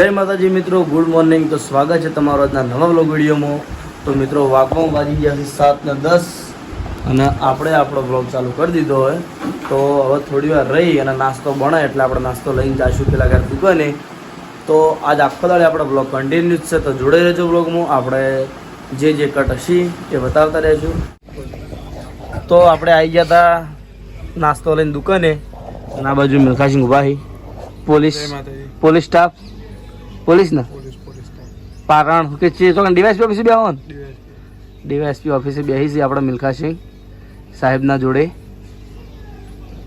જય માતાજી મિત્રો ગુડ મોર્નિંગ. તો સ્વાગત છે તમારો આજના નવા બ્લોગ વિડીયોમાં. તો મિત્રો વાગવામાં વાગી ગયા છે સાત ને દસ અને આપણે આપણો બ્લોગ ચાલુ કરી દીધો હોય. તો હવે થોડી વાર રહી અને નાસ્તો બને એટલે આપણે નાસ્તો લઈને જઈશું પેલા ઘર દુકાને તો આજ આખો દાડે આપણો બ્લોગ કન્ટિન્યુ છે. તો જોડે રહેજો બ્લોગમાં આપણે જે જે કટ હશી એ બતાવતા રહેશું. તો આપણે આવી ગયા હતા નાસ્તો લઈને દુકાને. અને આ બાજુ મિલ્ખાસિંહ ઊભા પોલીસ પોલીસ સ્ટાફ. પોલીસ ને પારણ કે છે તો ડીવાયસપી ઓફિસે બેહો ને? ડીવાયસપી. ઓફિસે બેસી છે આપણા મિલ્ખાસિંહ સાહેબના જોડે.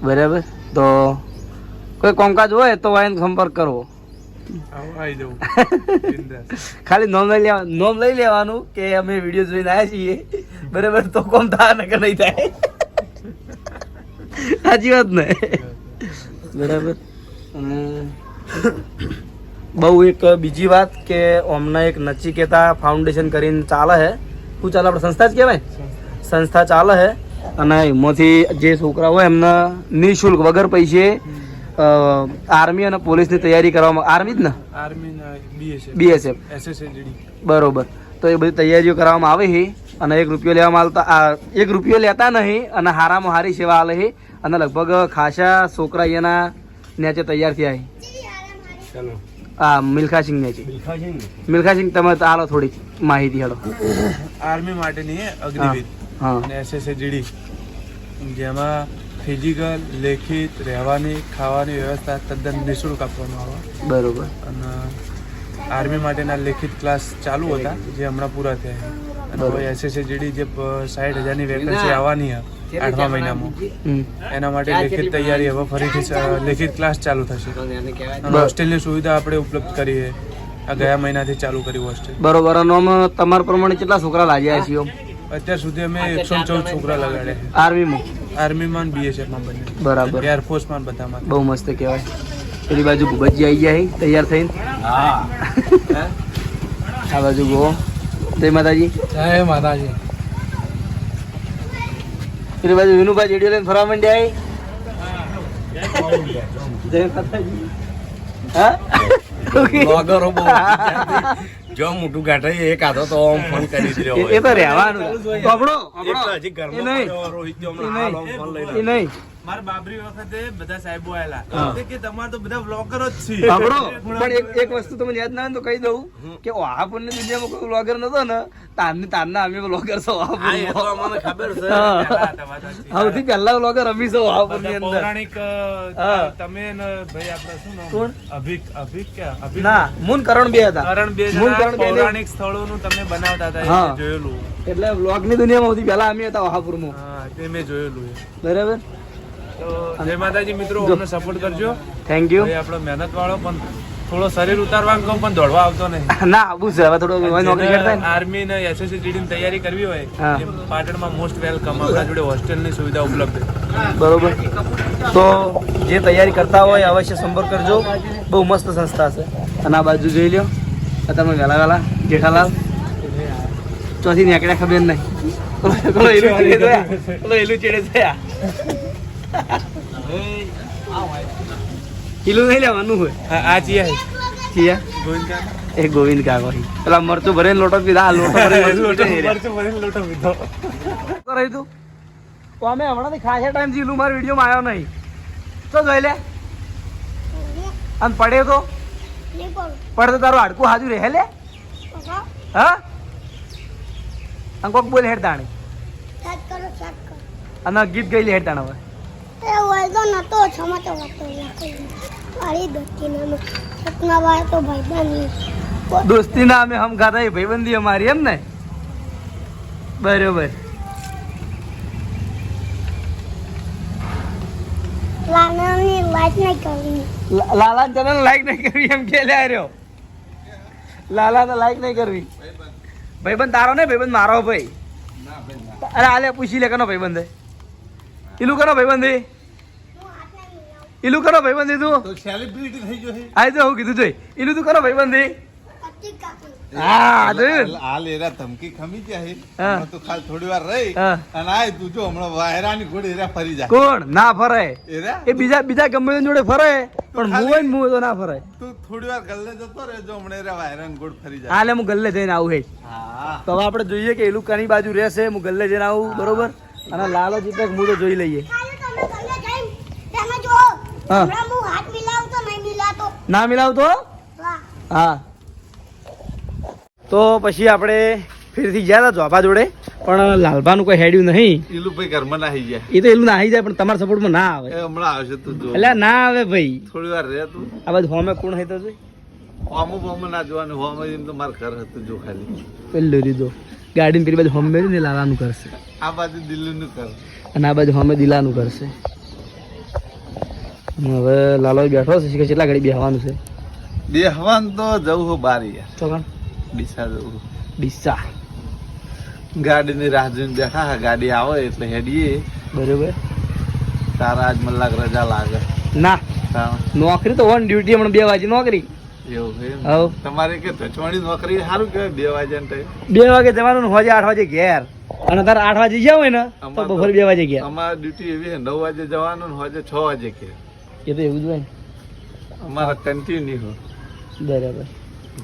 બરાબર? તો કોઈ કોમકાજ હોય તો એને સંપર્ક કરવો. ખાલી નોમ લઈ લેવા નોમ લઈ લેવાનું કે અમે વીડિયો જોઈને આવ્યા છીએ. બરાબર? તો કોમ થાય ને કે નહીં થાય. સાચી વાત ને? બરાબર? અને બહુ એક બીજી વાત કે હમણાં એક નચિકેતા ફાઉન્ડેશન કરીને ચાલે છે શું ચાલે? આપણે સંસ્થા જ કહેવાય? સંસ્થા ચાલે છે અને એમાંથી જે છોકરા હોય એમને નિઃશુલ્ક વગર પૈસે આર્મી અને પોલીસની તૈયારી કરવામાં આર્મી જ ને? આર્મી બીએસએફ બરોબર. તો એ બધી તૈયારીઓ કરવામાં આવે છે અને એક રૂપિયો લેવામાં આવતા આ એક રૂપિયો લેતા નહીં અને હારામાં હારી સેવા આલે છે અને લગભગ ખાસા છોકરા અહીંયાના નેચે તૈયાર થયા છે હા મિલ્ખા સિંહ નેચે મિલ્ખા સિંહ? તમે તો આલો થોડી માહિતી હેડો. આર્મી માટેની અગ્નિવીર હા અને એસએસએજીડી જેમાં ફિઝિકલ લેખિત રહેવાની ખાવાની વ્યવસ્થા તદ્દન નિઃશુલ્ક આપવામાં આવે. બરોબર. અને આર્મી માટેના લેખિત ક્લાસ ચાલુ હતા જે હમણાં પૂરા થયા છે. અને હવે એસએસએજીડી જે સાઠ હજારની વેકન્સી આવવાની છે આઠમા મહિનામાં. હમ. એના માટે લેખિત તૈયારી હવે ફરીથી લેખિત ક્લાસ ચાલુ થશે. અને હોસ્ટેલની સુવિધા આપણે ઉપલબ્ધ કરીએ આ ગયા મહિનાથી ચાલુ કરી હોસ્ટેલ બરોબર. અને આમાં તમારા પ્રમાણે કેટલા છોકરા લાગ્યા છીએ અત્યાર સુધી અમે એકસો ચૌદ છોકરા લગાડ્યા આર્મીમાં? આર્મીમાં બીએસએફમાં બંને. બરાબર. એરફોર્સમાં બધામાં. બહુ મસ્ત કહેવાય. પેલી બાજુ ભૂપતજી આવી ગયા છે? તૈયાર થઈને? આ બાજુ ગો જય માતાજી. જય માતાજી. પેલી બાજુ વિનુભાઈ જેડીઓ લઈને ફરવા માંડ્યા. જય માતાજી. હા? જો મોટું ગાંઠે એક આધો તો ફોન કરી જ એ- એ તો રહેવાનું પકડો એટલે એ નહીં. રોહિત તો હમણાં ફોન લઈ નહીં. મારા બાબરી વખતે બધા સાહેબો આયેલા. કે તમારે તો બધા બ્લોગરો જ છે પણ એક એક વસ્તુ તમને યાદ ના તો કહી દઉં કે વાહાપુરની દુનિયામાં કોઈ બ્લોગર નતો ને. તારની તારના અમે બ્લોગર છો હા એ તો વાહાપુરમાં અમને ખબર છે. હા. પહેલા હતા વાત સાચી. સૌથી પહેલા બ્લોગર અમી છો વાહાપુરની અંદર. પૌરાણિક તમે ને ભાઈ આપણે શું નામ? અભિક અભિક કે? અભિક? ના મુન કરણ બે હતા. કરણ બે મૂળ કરણ બે પૌરાણિક સ્થળોનું તમે બનાવતા હતા જોયેલું. એટલે બ્લોગની દુનિયામાં સૌથી પહેલા અમે હતા વાહાપુરમાં. હા તે મેં જોયેલું. બરાબર? તો જય માતાજી મિત્રો. અમને સપોર્ટ કરજો. થેન્ક યુ આપણો મહેનત વાળો પણ થોડો શરીર ઉતારવા કહું પણ દોડવા આવતો નહીં. ના આવું છે. હવે થોડો નોકરી કરતા આર્મી ને. એસએસસી ની તૈયારી કરવી હોય પાટણમાં મોસ્ટ વેલકમ આપણા જોડે હોસ્ટેલની સુવિધા ઉપલબ્ધ બરોબર. તો જે તૈયારી કરતા હોય અવશ્ય સંપર્ક કરજો. બહુ મસ્ત સંસ્થા છે. અને આ બાજુ જોઈ લ્યો. તમે વેલા વેલા જેઠાલાલ. ચોથી નીકળ્યા ખબર નહીં. એલું ચેડે જોયા. કિલો નહીં લેવાનું હોય. આ ચિયા. ચિયા? ગોવિંદકા. એ ગોવિંદ કાકો પેલા મરચું ભરીને લોટો પીધા. આ લોટો મરચું. ભરીને લોટો પીધો. કરાવી તું? તો અમે હમણાં ખાસા ટાઈમ જીલું મારા વિડીયોમાં આવ્યો નહીં. તો જોઈ લે. અને પડે તો? પડે તો તારું હાડકું હાજુ રહે લે? હા? અને કોક બોલ હેડ તાણી અને ગીત ગઈ લે હેડ તાણ હવે. દોસ્તી ના અમે હમ ખાતા એ ભાઈબંધી અમારી એમ ને? બરોબર. લાલા ચેનલ લાઈક નહીં કરવી એમ કે લે રહ્યો. લાલા તો લાઈક નહીં કરવી. ભાઈબંધ. તારો ને? ભાઈબંધ મારો ભાઈ. અરે આલે પૂછી લે કનો ભાઈબંધ હે કરો ભાઈબંધી. ભાઈબંધ કરો ભાઈબંધી તું. તો સેલિબ્રિટી થઈ ગયો છે. આ તો હું કીધું જોઈ. ઈલું તું કરો ભાઈબંધી. હે હા જોયું ને? ધમકી ખમી ગયા છે. હા. હમણાં તું ખાલી થોડી વાર રહી અને આય તું જો હમણાં વાયરાની ઘોડી એરા ફરી જાય. કોણ? ના ફરે. એ બીજા બીજા ગમે જોડે ફરે પણ મું મું તો ના ફરે. તું થોડી વાર ગલ્લે જતો રહેજો હમણાં એરા વાયરાની ફરી જાય. હાલે હું ગલ્લે જઈને આવું હે. હા. તો હવે આપણે જોઈએ કે એલું કની બાજુ રહેશે હું ગલ્લે જઈને આવું બરોબર? અને લાલો જીતક મૂળો જોઈ લઈએ. કાલે તમે ગલ્લે જઈને તમે જો હા. હમણાં હું હાથ મિલાવતો નહીં મિલાતો. ના મિલાવતો? હા. તો પછી આપણે ફરીથી ગયા હતા જોબા જોડે પણ લાલભાનું કોઈ હેડ્યું નહીં. એલું ભાઈ ઘરમાં નાહી જાય એ તો એલું નાહી જાય પણ તમારા સપોર્ટમાં ના આવે. હમણાં આવશે તું જો. એટલે ના આવે ભાઈ. થોડી વાર રહે તું. આ બધું હોમે કોણ હોય તો જોઈ? હોમો બોમો ના જોવાનું હોમે એમ તો મારા ઘર હતું જો ખાલી. પેલું રીધો ગાડીને પેલી બાજુ હોમે ને લાવવાનું કરશે. આ બાજુ દિલ્હીનું કરશે અને આ બાજુ હોમે દિલાનું કરશે. હવે લાલો બેઠો છે કે કેટલા ઘડી બેહવાનું છે? બેહવાનું તો જવું હો બારી યાર. ડીસા જવું ડીસા. ગાડીની રાહ જોઈને બેઠા હા ગાડી આવે એટલે હેડીએ. બરોબર. તારા આજ મને લાગ રજા લાગે. ના. નોકરી તો ઓન ડ્યુટી હમણાં બે વાગે નોકરી. તમારે કે ધચવાણી નોકરી સારું કહેવાય બે વાગે બે વાગે જવાનું હોય હોજે આઠ વાગે ઘેર. અને તારે આઠ વાગે ગયા હોય ને તો બપોર બે વાગે ગયા અમારે ડ્યુટી એવી છે નવ વાગે જવાનું ને હોજે છ વાગે કે એ તો એવું જ હોય અમારા કન્ટિન્યુ બરાબર.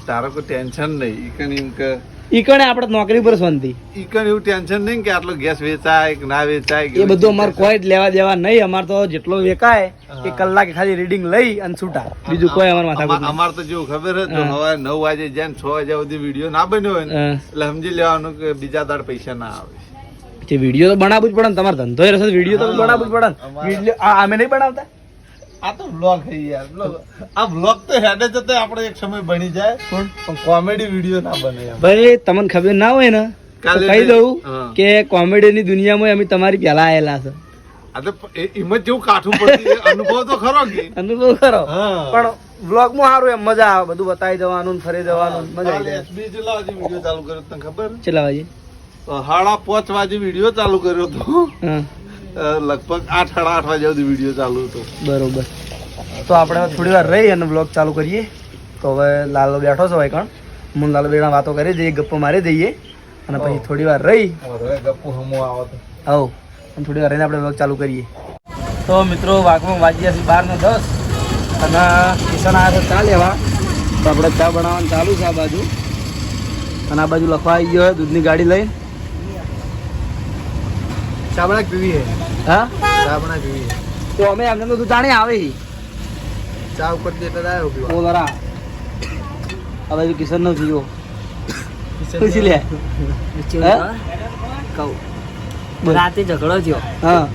તારો કોઈ ટેન્શન નહીં. ઈકણ કે ઈ કણે આપણે નોકરી પર શાંતિ ઈકણ એવું ટેન્શન નહીં કે આટલો ગેસ વેચાય કે ના વેચાય એ બધું અમારે કોઈ જ લેવા દેવા નહીં. અમાર તો જેટલો વેકાય એ કલાકે ખાલી રીડિંગ લઈ અને છૂટા. બીજું કોઈ અમારે માથા અમાર તો જેવું ખબર જ જો હા. સવારે નવ વાગે જેમ છ વાગ્યા સુધી વીડિયો ના બન્યો હોય ને એટલે સમજી લેવાનું કે બીજા દાડ પૈસા ના આવે. તે વીડિયો તો બનાવવું જ પડે ને તમારે ધંધો એ રહેશે વીડિયો તો બનાવવું જ પડે વીડિયો આ અમે નહીં બનાવતા? આ તો બ્લોગ છે યાર આ બ્લોગ તો હેડે જતે આપણે એક સમય બની જાય પણ કોમેડી વીડિયો ના બને ભાઈ તમને ખબર ના હોય ને કહી દઉં હા. કે કોમેડીની દુનિયામાં અમે તમારી પહેલા આવેલા છે. આ તો જેવું કાઠું પડે અનુભવ તો ખરો કે? અનુભવ ખરો. પણ વ્લોગમાં સારું એમ મજા આવે બધું બતાવી દેવાનું ફરી દેવાનું મજા આવી જાય. વાગે વીડિયો ચાલુ કર્યો તને ખબર? ચલા વાજી તો સાડા પાંચ વાગે વીડિયો ચાલુ કર્યો હા. અ, લગભગ આઠ સાડા આઠ વાગ્યા સુધી વીડિયો ચાલુ હતો. બરોબર. તો આપણે થોડી વાર રહી અને બ્લોગ ચાલુ કરીએ. તો હવે લાલો બેઠો છે હોય કણ. હું લાલો બેડા વાતો કરી દઈએ ગપ્પો મારી દઈએ. અને પછી થોડી વાર રહી. ગપ્પુ હમો આવો આવો અને થોડી વાર રહીને આપણે બ્લોગ ચાલુ કરીએ. તો મિત્રો વાઘમાં વાગ્યા છે બાર ને દસ. અને કિશન આવ્યા છે ચા લેવા. તો આપણે ચા બનાવવાનું ચાલુ છે આ બાજુ. અને આ બાજુ લખવા આવી ગયો હોય દૂધની ગાડી લઈને. બના પીવી હે. હા? ચા પીવી હે. તો અમે એમને તો તું જાણે આવે છે. ચા ઉપર દેતા આવ્યો પીવા. ઓ લરા આ કિશન નો જીવો. પૂછી લે. કહું. રાતે ઝઘડો થયો. હા.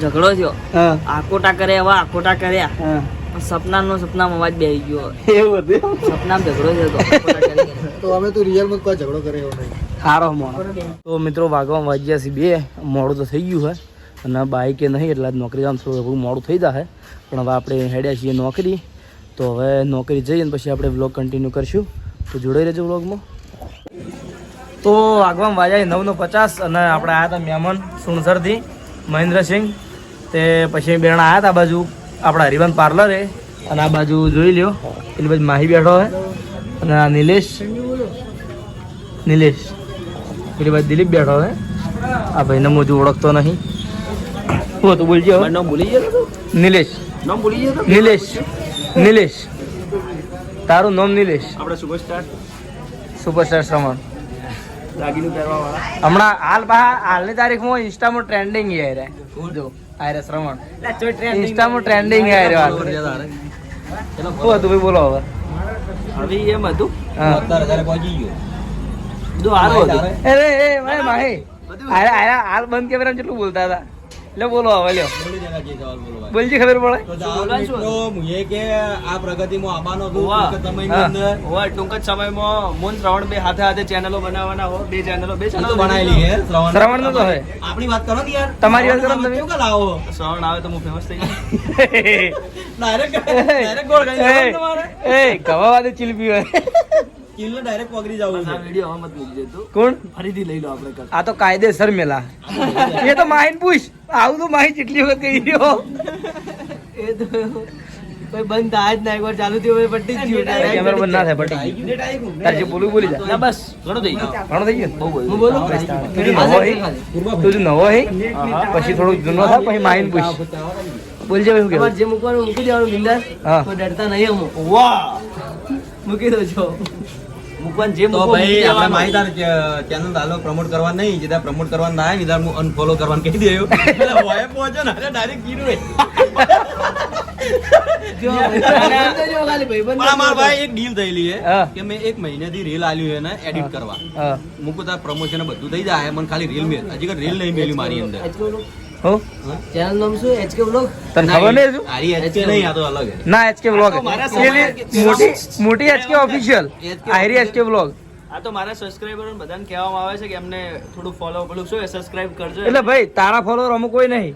ઝઘડો થયો. હા. આકોટા કરે એવા આકોટા કર્યા. હા. સપનાનો સપનામાં અવાજ બેહી ગયો. એવું હતું સપનામાં ઝઘડો થયો. તો. અમે તો રિયલમાં કોઈ ઝઘડો કરે એવો નહીં. સારો મોણો. તો મિત્રો વાગવા વાગ્યા છે બે. મોડું તો થઈ ગયું છે. અને બાઈકે નહીં એટલે નોકરી આમ થોડું થોડું મોડું થઈ જશે પણ હવે આપણે હેડ્યા છીએ નોકરી. તો હવે નોકરી જઈએ ને પછી આપણે વ્લોગ કન્ટિન્યુ કરશું. તો જોડાઈ રહેજો વ્લોગમાં. તો આગવામાં વાજાય નવનો પચાસ અને આપણે આવ્યા હતા મહેમાન સુણસરથી મહેન્દ્રસિંહ. તે પછી બેણા આવ્યા હતા બાજુ. આપણા હરિવન પાર્લર હે અને આ બાજુ જોઈ લ્યો એટલે બાજુ માહી બેઠો હે અને આ નિલેશ નિલેશ એટલે બાજુ દિલીપ બેઠો હે આ ભાઈને હું હજુ ઓળખતો નહીં. હું તો બોલજો. નામ ભૂલી ગયો નિલેશ. નામ ભૂલી ગયો નિલેશ. નિલેશ. તારું નામ નિલેશ. આપણે સુપરસ્ટાર. સુપરસ્ટાર શ્રવણ. હમણાં હાલ પા હાલની તારીખમાં ઇન્સ્ટામાં ટ્રેન્ડિંગ યાર. જો. આયરે શ્રવણ ઇન્સ્ટામાં ટ્રેન્ડિંગ બોલો હવે હવે એમ હતું બધું અરે એ માહી આયરા આયરા હાલ બંધ કેમેરા કેટલું બોલતા હતા લે બોલો હવે લ્યો. બોલજી ખબર પડે? બોલવાનું શું? હતું? હોવા. અંદર. હોવા, ટૂંક જ સમયમાં મોન શ્રવણ બે હાથે હાથે ચેનલો બનાવવાના હો. બે ચેનલો બે ચેનલો બનાવેલી શ્રવણ નો તો હે આપણી વાત કરો ને યાર. તમારી વાત કરો તમે. કેમ લાવો? શ્રવણ આવે તો હું ફેમસ થઈ જાય એ ગવાવાદી ચીલપી હોય આ વિડિયો હવે મત મૂકજે તું. કોણ? ફરીથી લઈ લો આપણે કર આ તો કાયદેસર મેલા. એ તો માહિન પૂછ. આવું તો માહિન જેટલી વખત કહી રહ્યો. એ તો કોઈ બંધ થાય જ ના એકવાર ચાલુ થયું જ ગયું. બંધ ના થાય પટી ગયું. તારે જે બોલવું બોલી જા. બસ ઘણું થઈ ગયું. ઘણો થઈ ગયો? ને? હું બોલું? તું જો નવો હે. તું જો નવો હે. પછી થોડું જૂનો થાય પછી માઈન પૂછ. બોલજે ભાઈ જે મૂકવાનું મૂકી દેવાનું બિંદાસ. કોઈ ડરતા નહીં અમુક. વાહ! મૂકી દો છો મૂકવાનું જે તો ભાઈ આપણે. માહિતગાર ચેનલ દાલો પ્રમોટ કરવા નહીં જેદા પ્રમોટ કરવા ના આવે હું અનફોલો કરવાનું કહી દેયો. એટલે હોય પહોંચો ને ડાયરેક્ટ કીધું ભાઈ, એક ડીલ થયેલી હા. છે કે મેં એક મહિનાથી રીલ આલ્યું એને એડિટ કરવા. મૂકું તાર પ્રમોશન બધું થઈ જાય મને ખાલી રીલ મેલ. હજી રીલ નહીં મેલી મારી અંદર. હો? ચેનલ નામ શું? HK vlog? તને ખબર નહીં શું આરી HK નહીં આ તો અલગ છે ના એચકે વ્લોગ મોટી મોટી એચકે ઓફિશિયલ આયરી એચકે વ્લોગ આ તો મારા સબસ્ક્રાઇબર બધાને કહેવામાં આવે છે કે એમને થોડું ફોલો પેલું શું સબસ્ક્રાઇબ કરજો. એટલે ભાઈ તારા ફોલોવર અમુક કોઈ નહીં.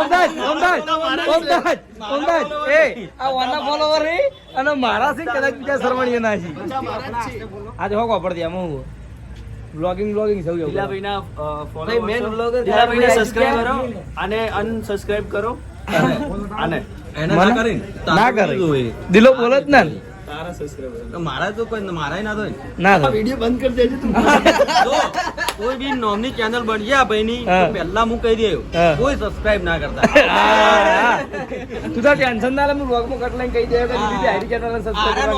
અમદાવાદ અમદાવાદ અમદાવાદ અમદાવાદ. એ આ વાના ફોલોવર નહીં અને મારા છે કદાચ બીજા સરવણીય ના છે. આજે હો પડતી દે હું? બ્લોગિંગ બ્લોગિંગ સૌ જવું દિલાભાઈના અ, follower મેન vlogger દિલાભાઈ આઈ કરો અને અનસબસ્ક્રાઇબ કરો. અને એને ના? કરે. ને? ના કરે. દિલો બોલે જ ના. મારા તો કોઈ મારા ના થાય. ના થાય. બંધ કરી દેજો તું. કોઈ બી નોમની ચેનલ બની જાય ભાઈની. પહેલા હું કહી દઉં કોઈ સબસ્ક્રાઇબ ના કરતા. તું તાર ટેન્શન ના લે હું કટ લઈને કહી દે કે દીદી સબસ્ક્રાઇબ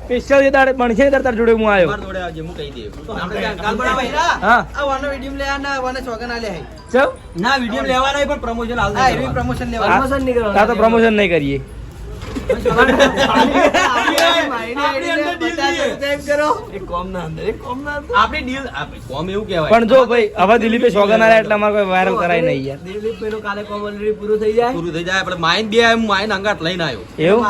સ્પેશિયલ બનશે ને તાર જોડે હું આવ્યો મારા જોડે આવજે હું કહી દઉં. આપણે ત્યાં કાલ બનાવાય હા. આ વાનો વીડિયો લે ના વાનો ચોગન આલે હે. ના વિડિયો લેવાના પણ પ્રમોશન એવી પ્રમોશન લેવા Promotion નહીં કરવાનું. તો પ્રમોશન નહીં કરીએ. પણ જો ભાઈ હવે દિલીપે શોગન આવ્યા એટલે અમારે કોઈ વાયરલ કરાય નહીં યાર. દિલીપભાઈનું કાલે કોમ ઓલરેડી પૂરું થઈ જાય. પૂરું થઈ જાય આપણે માઇન બે આયા, માઇન અંગાટ લઈને આવ્યો. એવું?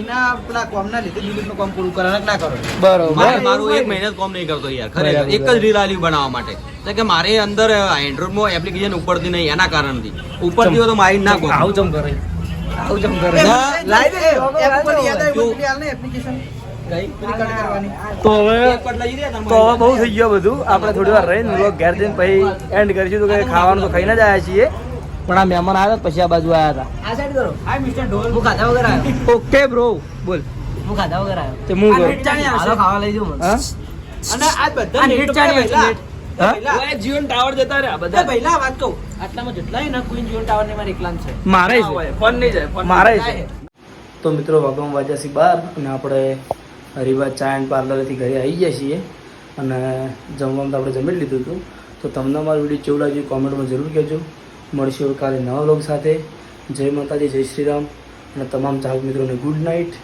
એના આપણા કોમ ના લીધે દિલીપનું કોમ પૂરું કરવાનું ના કરો બરોબર. મારું એક મહિના કોમ નહીં કરતો યાર ખરેખર. એક જ રીલ આલી બનાવવા માટે. કે મારે અંદર એન્ડ્રોઈડમાં એપ્લિકેશન ઉપડતી નહીં એના કારણથી. ઉપરથી હોય તો માઇન ના કોમ આવું ચમ કરે? આવું ચમ કરે. લાઈ દે. એપ પર યાદ આવે તો- પેલી એપ્લિકેશન તો હવે એક પર લઈ દે તો હવે બહુ થઈ ગયું બધું. આપણે થોડી વાર રહીને ઘેર જઈને પછી એન્ડ કરીશું તો કે ખાવાનું તો ખાઈને જ આવ્યા છીએ. પણ આ મહેમાન આવ્યા પછી આ બાજુ આવ્યા હતા. ઓકે બ્રો બોલ. હું ખાધા વગર આવ્યો. તે હું ખાવા લઈ જાઉં અને આ બધા આ નેટ ચાલે છે નેટ હા ઓય જીઓન ટાવર જતા રહ્યા બધા. બધા પહેલા વાત કહું. આટલામાં જેટલા ને કોઈ જીઓ ટાવર ને મારે એકલા છે. મારે ફોન નહીં જાય મારે છે. તો મિત્રો વાગવામાં વાજ્યા છીએ બાર અને આપણે હરિભા ચા એન્ડ પાર્લરથી ઘરે આવી ગયા છીએ અને જમવાનું તો આપણે જમી લીધું હતું. તો તમને અમારો વીડિયો કેવું લાગ્યું કોમેન્ટમાં જરૂર કહેજો. મળશું કાલે નવા લોગ સાથે. જય માતાજી જય શ્રી રામ. અને તમામ ચાહક મિત્રોને ગુડ નાઇટ